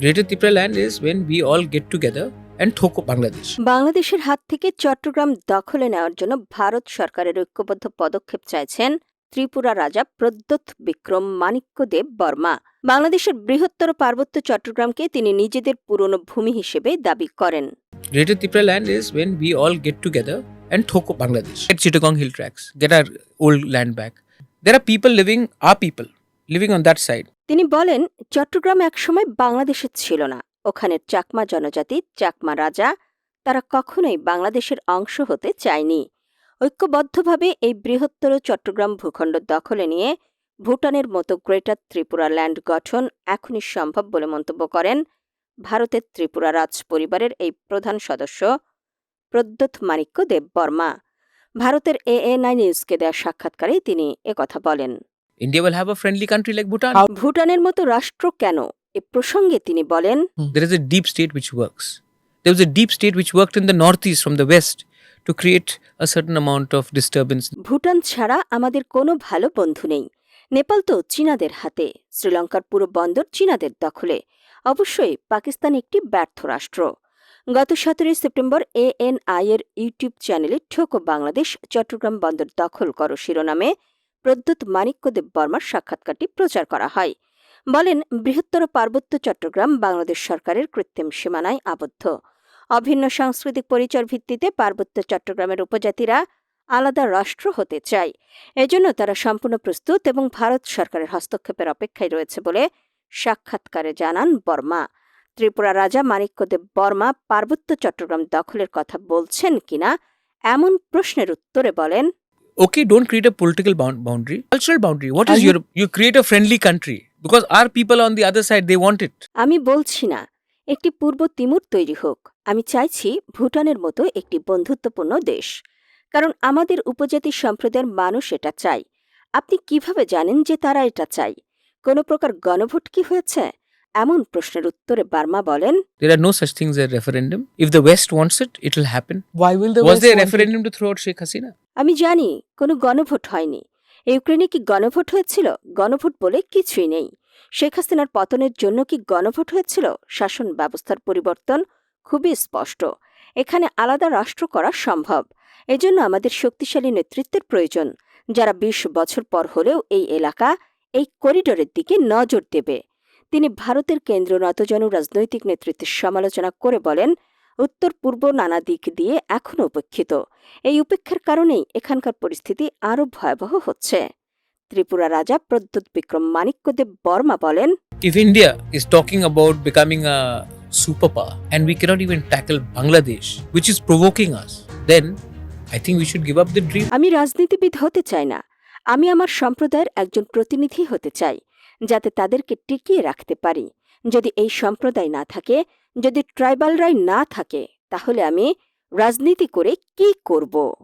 Greater Tripura land is when we all get together বাংলাদেশের হাত থেকে চট্টগ্রাম দখলে নেওয়ার জন্য ভারত সরকারের ঐক্যবদ্ধ পদক্ষেপ চাইছেন ত্রিপুরা রাজা প্রদ্যোত বিক্রম মানিক্যদেব বর্মা। বাংলাদেশের বৃহত্তর পার্বত্য চট্টগ্রামকে তিনি নিজেদের পুরনো ভূমি হিসেবে দাবি করেন। Greater Tripura land is when we all get together and থোকো Bangladesh get Chittagong hill tracts get our old land back there our people living our people living on that side তিনি বলেন, চট্টগ্রাম একসময় বাংলাদেশের ছিল না। ওখানের চাকমা জনজাতি, চাকমা রাজা, তারা কখনোই বাংলাদেশের অংশ হতে চায়নি। ঐক্যবদ্ধভাবে এই বৃহত্তর চট্টগ্রাম ভূখণ্ড দখলে নিয়ে ভুটানের মতো গ্রেটার ত্রিপুরা ল্যান্ড গঠন এখনই সম্ভব বলে মন্তব্য করেন ভারতের ত্রিপুরা রাজ পরিবারের এই প্রধান সদস্য প্রদ্যোৎ মাণিক্য দেব বর্মা। ভারতের এএনআই নিউজকে দেওয়া সাক্ষাৎকারে তিনি একথা বলেন। ইন্ডিয়া উইল হ্যাভ আ ভুটানের মতো রাষ্ট্র কেন? এ প্রসঙ্গে তিনি বলেন অ্যামাউন্ট অফ ভুটান ছাড়া আমাদের কোনো ভালো বন্ধু নেই। নেপাল তো চীনাদের হাতে শ্রীলঙ্কার পুরো বন্দর চীনাদের দখলে। অবশ্যই পাকিস্তান একটি ব্যর্থ রাষ্ট্র। গত সতেরোই সেপ্টেম্বর এ এন আই এর ইউটিউব চ্যানেলে ঠোকো বাংলাদেশ চট্টগ্রাম বন্দর দখল করো শিরোনামে প্রদ্যুৎ মাণিক্যদেব বর্মার সাক্ষাৎকারটি প্রচার করা হয়। বলেন, বৃহত্তর পার্বত্য চট্টগ্রাম বাংলাদেশ সরকারের কৃত্রিম সীমানায় আবদ্ধ। অভিন্ন সাংস্কৃতিক পরিচয় ভিত্তিতে পার্বত্য চট্টগ্রামের উপজাতিরা আলাদা রাষ্ট্র হতে চায়। এজন্য তারা সম্পূর্ণ প্রস্তুত এবং ভারত সরকারের হস্তক্ষেপের অপেক্ষায় রয়েছে বলে সাক্ষাৎকারে জানান বর্মা। ত্রিপুরা রাজা মানিক্যদেব বর্মা পার্বত্য চট্টগ্রাম দখলের কথা বলছেন কিনা এমন প্রশ্নের উত্তরে বলেন Okay, don't create a political bound- boundary, cultural boundary. What is Are you- your? You create a friendly country because our people on the other side they want it. আমি বলছি না একটি পূর্ব তিমুর তৈরি হোক আমি চাইছি ভুটানের মতো একটি বন্ধুত্বপূর্ণ দেশ কারণ আমাদের উপজাতি সম্প্রদায়ের মানুষ এটা চায় আপনি কীভাবে জানেন যে তারা এটা চায় কোনো প্রকার গণভোট কি হয়েছে এমন প্রশ্নের উত্তরে বার্মা বলেন There are no such things as referendum. If the West wants it, it will happen. Why will the Was West there a want it? referendum to throw out Sheikh Hasina? আমি জানি কোনো গণভোট হয়নি ইউক্রেনে কি গণভোট হয়েছিল গণভোট বলে কিছুই নেই শেখ হাসিনার পতনের জন্য কি গণভোট হয়েছিল শাসন ব্যবস্থার পরিবর্তন খুবই স্পষ্ট এখানে আলাদা রাষ্ট্র করা সম্ভব এজন্য আমাদের শক্তিশালী নেতৃত্বের প্রয়োজন যারা বিশ বছর পর হলেও এই এলাকা এই করিডোরের দিকে নজর দেবে তিনি ভারতের কেন্দ্রীয় নতজনু রাজনৈতিক নেতৃত্বের সমালোচনা করে বলেন উত্তর পূর্ব নানা দিক দিয়ে এখনও উপেক্ষিত। এই উপেক্ষার কারণেই এখানকার পরিস্থিতি আরও ভয়াবহ হচ্ছে। ত্রিপুরা রাজা প্রদ্যুৎ বিক্রম মাণিক্যদেব বর্মা বলেন If India is talking about becoming a superpower and we cannot even tackle Bangladesh, which is provoking us, then I think we should give up the dream. আমি রাজনীতিবিদ হতে চাই না। আমি আমার সম্প্রদায়ের একজন প্রতিনিধি হতে চাই। যাতে তাদেরকে টিকিয়ে রাখতে পারি। যদি এই সম্প্রদায় না থাকে, যদি ট্রাইবালরাই না থাকে, তাহলে আমি রাজনীতি করে কি করব?